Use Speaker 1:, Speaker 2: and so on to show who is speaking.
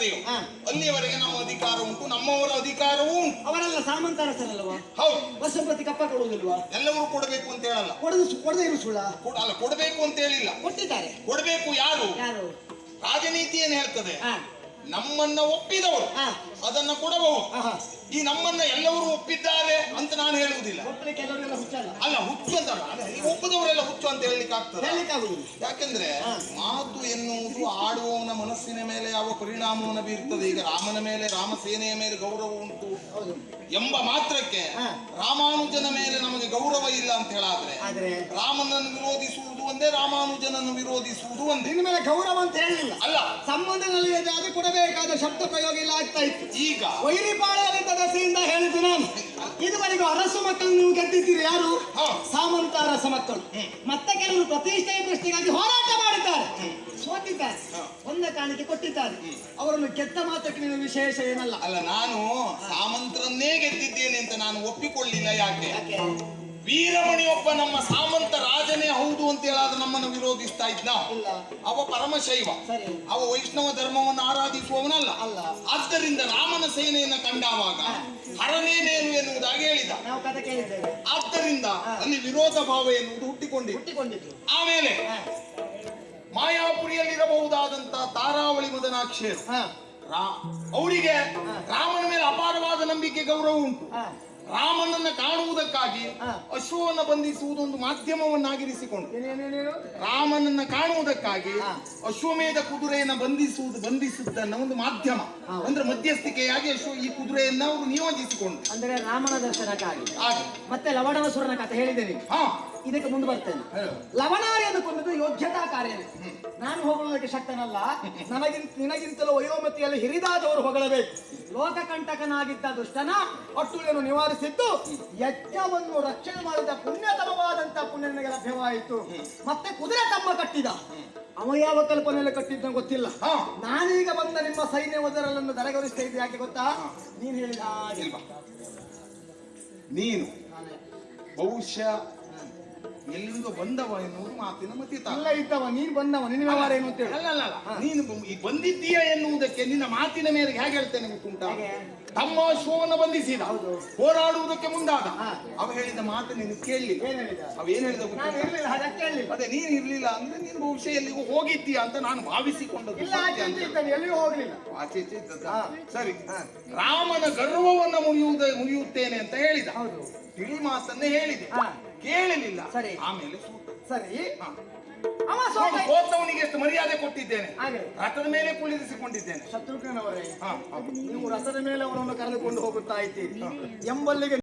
Speaker 1: ಇರ್ತದೆಯೋ
Speaker 2: ಹಾ.
Speaker 1: ಅಲ್ಲಿಯವರೆಗೆ ನಮ್ಮ ಅಧಿಕಾರ ಉಂಟು ನಮ್ಮವರ ಅಧಿಕಾರವೂ ಉಂಟು.
Speaker 2: ಅವರೆಲ್ಲ ಸಾಮಂತರಸರಲ್ವಾ
Speaker 1: ಹೌದು.
Speaker 2: ಬಸಪತಿ ಕಪ್ಪ ಕೊಡುವುದಿಲ್ವಾ?
Speaker 1: ಎಲ್ಲರೂ ಕೊಡಬೇಕು ಅಂತ ಹೇಳಲ್ಲ.
Speaker 2: ಕೊಡದು ಕೊಡದೇ ಇರು ಸುಳ್ಳ.
Speaker 1: ಅಲ್ಲ ಕೊಡಬೇಕು ಅಂತ ಹೇಳಿಲ್ಲ.
Speaker 2: ಕೊಟ್ಟಿದ್ದಾರೆ
Speaker 1: ಕೊಡಬೇಕು ಯಾರು?
Speaker 2: ಯಾರು?
Speaker 1: ರಾಜನೀತಿ ಏನ್ ಹೇಳ್ತದೆ?
Speaker 2: ಹಾ.
Speaker 1: ನಮ್ಮನ್ನ ಒಪ್ಪಿದವರು ಅದನ್ನ ಕೊಡಬಹುದು. ಈ ನಮ್ಮನ್ನ ಎಲ್ಲವರು ಒಪ್ಪಿದ್ದಾರೆ ಅಂತ ನಾನು ಹೇಳುವುದಿಲ್ಲ. ಅಲ್ಲ? ಹುಚ್ಚು ಅಂತ ಒಪ್ಪದವರೆಲ್ಲ ಹುಚ್ಚು ಅಂತ ಹೇಳಲಿಕ್ಕೆ ಆಗ್ತದೆ? ಯಾಕಂದ್ರೆ. ಮಾತು ಎನ್ನುವುದು ಆಡುವವನ ಮನಸ್ಸಿನ ಮೇಲೆ ಯಾವ ಪರಿಣಾಮವನ್ನು ಬೀರ್ತದೆ. ಈಗ ರಾಮನ ಮೇಲೆ ರಾಮಸೇನೆಯ ಮೇಲೆ ಗೌರವ ಉಂಟು ಎಂಬ ಮಾತ್ರಕ್ಕೆ ರಾಮಾನುಜನ ಮೇಲೆ ನಮಗೆ ಗೌರವ ಇಲ್ಲ ಅಂತ ಹೇಳಾದ್ರೆ ರಾಮನನ್ನು ವಿರೋಧಿಸುವುದು ಒಂದೇ ರಾಮಾನುಜನನ್ನು ವಿರೋಧಿಸುವುದು ಒಂದೇ.
Speaker 2: ನಿನ್ನ ಮೇಲೆ ಗೌರವ ಅಂತ ಹೇಳಲಿಲ್ಲ.
Speaker 1: ಅಲ್ಲ.
Speaker 2: ಸಂಬಂಧದಲ್ಲಿ ಅದು ಕೊಡಬೇಕಾದ ಶಬ್ದ ಪ್ರಯೋಗ ಇಲ್ಲ ಆಗ್ತಾ ಇತ್ತು.
Speaker 1: ಈಗ.
Speaker 2: ವೈರಿಪಾಳೆಯಲ್ಲಿ ದಸೆಯಿಂದ ಹೇಳಿದ್ದು ನಾನು. ಇದುವರೆಗೂ ಅರಸು ಮಕ್ಕಳು ನೀವು ಗೆದ್ದಿದ್ದೀರಿ. ಯಾರು. ಸಾಮಂತ ಅರಸ ಮಕ್ಕಳು. ಮತ್ತೆ ಕೆಲವರು ಪ್ರತಿಷ್ಠೆಯ ಪ್ರಶ್ನೆಗಾಗಿ ಹೋರಾಟ ಮಾಡಿದ್ದಾರೆ ಸೋತಿದ್ದಾರೆ. ಒಂದ ಕಾಣಿಕೆ ಕೊಟ್ಟಿದ್ದಾರೆ. ಅವರನ್ನು ಗೆದ್ದ ಮಾತಕ್ಕೆ ನೀವು ವಿಶೇಷ ಏನಲ್ಲ.
Speaker 1: ಅಲ್ಲ ನಾನು ಸಾಮಂತರನ್ನೇ ಗೆದ್ದಿದ್ದೇನೆ ಅಂತ ನಾನು ಒಪ್ಪಿಕೊಳ್ಳಿಲ್ಲ ಯಾಕೆ? ವೀರಮಣಿಯೊಬ್ಬ ನಮ್ಮ ಸಾಮಂತ ರಾಜನೇ ಹೌದು ಅಂತ ಹೇಳಾದ್ರೆ ನಮ್ಮನ್ನು ವಿರೋಧಿಸ್ತಾ ಇದ್ನ ಅವ ಪರಮಶೈವ. ಅವ ವೈಷ್ಣವ ಧರ್ಮವನ್ನು ಆರಾಧಿಸುವವನಲ್ಲ.
Speaker 2: ಅಲ್ಲ.
Speaker 1: ಆದ್ದರಿಂದ ರಾಮನ ಸೇನೆಯನ್ನು ಕಂಡಾವಾಗ ಹರನೇನೇನು ಎನ್ನುವುದಾಗಿ ಹೇಳಿದ. ಆದ್ದರಿಂದ ಅಲ್ಲಿ ವಿರೋಧ ಭಾವ ಎನ್ನುವುದು ಹುಟ್ಟಿಕೊಂಡಿತ್ತು.
Speaker 2: ಹುಟ್ಟಿಕೊಂಡಿದ್ದು
Speaker 1: ಆಮೇಲೆ
Speaker 2: ಮಾಯಾಪುರಿಯಲ್ಲಿರಬಹುದಾದಂತಹ
Speaker 1: ಮಾಯಾಪುರಿಯಲ್ಲಿರಬಹುದಾದಂತ ತಾರಾವಳಿ ಮದನಾಕ್ಷೇರು. ಅವರಿಗೆ ರಾಮನ ಮೇಲೆ ಅಪಾರವಾದ ನಂಬಿಕೆ ಗೌರವ ಉಂಟು. ರಾಮನನ್ನ ಕಾಣುವುದಕ್ಕಾಗಿ. ಅಶ್ವವನ್ನು ಬಂಧಿಸುವುದು ಒಂದು ಮಾಧ್ಯಮವನ್ನಾಗಿರಿಸಿಕೊಂಡು. ರಾಮನನ್ನ ಕಾಣುವುದಕ್ಕಾಗಿ. ಅಶ್ವಮೇಧ ಕುದುರೆಯನ್ನ ಬಂಧಿಸುವುದು ಬಂಧಿಸುವುದನ್ನ ಒಂದು ಮಾಧ್ಯಮ. ಅಂದ್ರೆ ಮಧ್ಯಸ್ಥಿಕೆಯಾಗಿ ಅಶ್ವ ಈ ಕುದುರೆಯನ್ನ ಅವರು ನಿಯೋಜಿಸಿಕೊಂಡು.
Speaker 2: ಅಂದ್ರೆ ರಾಮನ ದರ್ಶನಕ್ಕಾಗಿ.
Speaker 1: ಹಾಗೆ.
Speaker 2: ಮತ್ತೆ ಲವಣವಸುರನ ಕಥೆ ಹೇಳಿದ್ದೇನೆ.
Speaker 1: ಹಾ.
Speaker 2: ಇದಕ್ಕೆ ಮುಂದೆ ಬರ್ತೇನೆ.
Speaker 1: ಹೇಳು.
Speaker 2: ಲವಣಾರಿಯನ್ನು ಕೊಂದದ್ದು ಯೋಗ್ಯತಾ ಕಾರ್ಯ ನಾನು ಹೊಗಳೋದಕ್ಕೆ ಶಕ್ತನಲ್ಲ. ನನಗಿಂತ ನಿನಗಿಂತಲೂ ವಯೋಮತಿಯಲ್ಲಿ ಹಿರಿದಾದವರು ಹೊಗಳಬೇಕು. ಲೋಕಕಂಟಕನಾಗಿದ್ದ ದುಷ್ಟನ ಅಟ್ಟುಳಿಯನ್ನು ನಿವಾರಿಸಿದ್ದು ಯಜ್ಞವನ್ನು ರಕ್ಷಣೆ ಮಾಡಿದ ಪುಣ್ಯತಮವಾದಂತ ಪುಣ್ಯ ನನಗೆ ಲಭ್ಯವಾಯಿತು. ಮತ್ತೆ ಕುದುರೆ ತಮ್ಮ ಕಟ್ಟಿದ. ಅವ ಯಾವ ಕಲ್ಪನೆಯಲ್ಲಿ ಕಟ್ಟಿದ್ದ ಗೊತ್ತಿಲ್ಲ. ನಾನೀಗ ಬಂದ ನಿಮ್ಮ ಸೈನ್ಯ ವದರಲನ್ನು ದರಗರಿಸ್ತಾ ಇದ್ದೆ ಯಾಕೆ ಗೊತ್ತಾ? ನೀನು ಹೇಳಿದ.
Speaker 1: ನೀನು. ಬಹುಶಃ ಎಲ್ಲಿಂದ ಬಂದವ ಎನ್ನುವುದು ಮಾತಿನ ಮತಿತ
Speaker 2: ಅಲ್ಲ ಇದ್ದವ ನೀನ್ ಬಂದವ ನಿನ್ನ ವ್ಯವಹಾರ ಏನು ಅಂತ ಹೇಳಿ
Speaker 1: ಅಲ್ಲ ಅಲ್ಲ ಅಲ್ಲ. ನೀನು ಬ- ಈ ಬಂದಿದ್ದೀಯ ಎನ್ನುವುದಕ್ಕೆ ನಿನ್ನ ಮಾತಿನ ಮೇರೆಗೆ ಹೇಗೆ ಹೇಳ್ತೇನೆ ಗೊತ್ತುಂಟ? ತಮ್ಮ ಶೋವನ್ನು ಬಂಧಿಸಿದ
Speaker 2: ಹೌದು.
Speaker 1: ಹೋರಾಡುವುದಕ್ಕೆ ಮುಂದಾದ
Speaker 2: ಹಾ.
Speaker 1: ಅವ ಹೇಳಿದ ಮಾತು ನೀನು ಕೇಳಲಿ
Speaker 2: ಏನ್ ಹೇಳಿದ
Speaker 1: ಅವ ಏನ್ ಹೇಳಿದ
Speaker 2: ನಾನು
Speaker 1: ಗೊತ್ತುಂಟಾ?
Speaker 2: ಇರ್ಲಿಲ್ಲ ಅದಕ್ಕೆ ಹೇಳಿಲ್ಲ
Speaker 1: ಅದೇ ನೀನು ಇರ್ಲಿಲ್ಲ ಅಂದ್ರೆ ನೀನು ಬಹುಶಃ ಎಲ್ಲಿಗೂ ಹೋಗಿದ್ದೀಯ ಅಂತ ನಾನು ಭಾವಿಸಿಕೊಂಡದ್ದು
Speaker 2: ಇಲ್ಲ
Speaker 1: ಸತ್ಯ
Speaker 2: ಆಚೆ
Speaker 1: ಅಂತ.
Speaker 2: ಇದ್ದಾನೆ ಎಲ್ಲಿಯೂ ಹೋಗ್ಲಿಲ್ಲ
Speaker 1: ಆಚೆ ಈಚೆ ಇದ್ದದ್ದಾ?
Speaker 2: ಹಾ.
Speaker 1: ಸರಿ ರಾಮನ ಗರ್ವವನ್ನ ಮುರಿಯುವುದ ಮುರಿಯುತ್ತೇನೆ ಅಂತ ಹೇಳಿದ
Speaker 2: ಹೌದು
Speaker 1: ತಿಳಿ ಮಾತನ್ನೇ ಹೇಳಿದೆ
Speaker 2: ಹಾ.
Speaker 1: ಕೇಳಲಿಲ್ಲ
Speaker 2: ಸರಿ.
Speaker 1: ಆಮೇಲೆ ಸೋತ.
Speaker 2: ಸರಿ
Speaker 1: ಹಾ.
Speaker 2: ಅವ
Speaker 1: ನೋಡು,
Speaker 2: ಸೋತ
Speaker 1: ಸೋತವನಿಗೆ ಎಷ್ಟು ಮರ್ಯಾದೆ ಕೊಟ್ಟಿದ್ದೇನೆ
Speaker 2: ಹಾಗೆ
Speaker 1: ರಥದ ಮೇಲೆ ಕುಳ್ಳಿರಿಸಿಕೊಂಡಿದ್ದೇನೆ
Speaker 2: ಶತ್ರುಘ್ನವರೇ. ನೀವು ರಥದ ಮೇಲೆ ಅವರನ್ನು ಕರೆದುಕೊಂಡು ಹೋಗುತ್ತಾ ಇದ್ದೀರಿ ಎಂಬಲ್ಲಿಗೆ